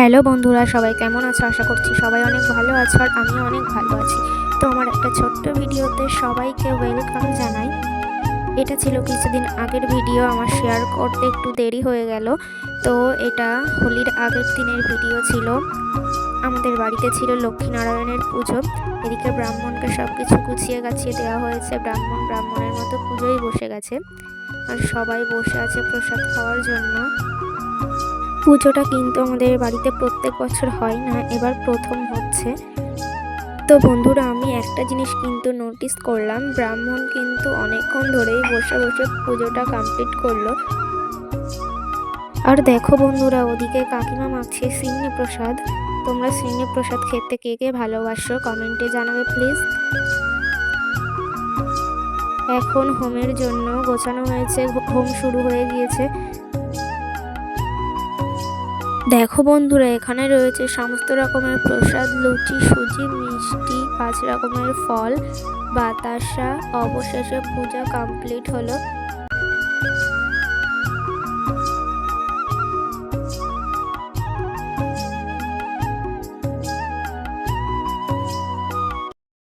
Hello বন্ধুরা, সবাই কেমন আছো? আশা করছি সবাই অনেক ভালো আছো আর আমিও অনেক ভালো আছি। তো আমার একটা ছোট্ট ভিডিওতে সবাইকে ওয়েলকাম জানাই। এটা ছিল কিছুদিন আগের ভিডিও, আমার শেয়ার করতে একটু দেরি হয়ে গেল। তো এটা হোলির আগের দিনের ভিডিও ছিল। আমাদের বাড়িতে ছিল লক্ষ্মীনারায়ণের পুজো। এদিকে ব্রাহ্মণকে সব কিছু গুছিয়ে গাছিয়ে দেওয়া হয়েছে। ব্রাহ্মণ ব্রাহ্মণের মতো পুজোই বসে গেছে। আর সবাই বসে আছে প্রসাদ খাওয়ার জন্য। পুজোটা কিন্তু আমাদের বাড়িতে প্রত্যেক বছর হয় না, এবার প্রথম হচ্ছে। তো বন্ধুরা, আমি একটা জিনিস কিন্তু নোটিস করলাম, ব্রাহ্মণ কিন্তু অনেকক্ষণ ধরেই বসে বসে পুজোটা কমপ্লিট করল। আর দেখো বন্ধুরা, ওদিকে কাকিমা মাখছে সিন্নি প্রসাদ তোমরা সিন্নি প্রসাদ খেতে কে কে ভালোবাসো কমেন্টে জানাবে প্লিজ এখন হোমের জন্য গোছানো হয়েছে, হোম শুরু হয়ে গিয়েছে। দেখো বন্ধুরা, এখানে রয়েছে সমস্ত রকমের প্রসাদ, লুচি, সুজি, মিষ্টি, পাঁচ রকমের ফল, বাতাসা, অবশেষে পূজা কমপ্লিট হলো।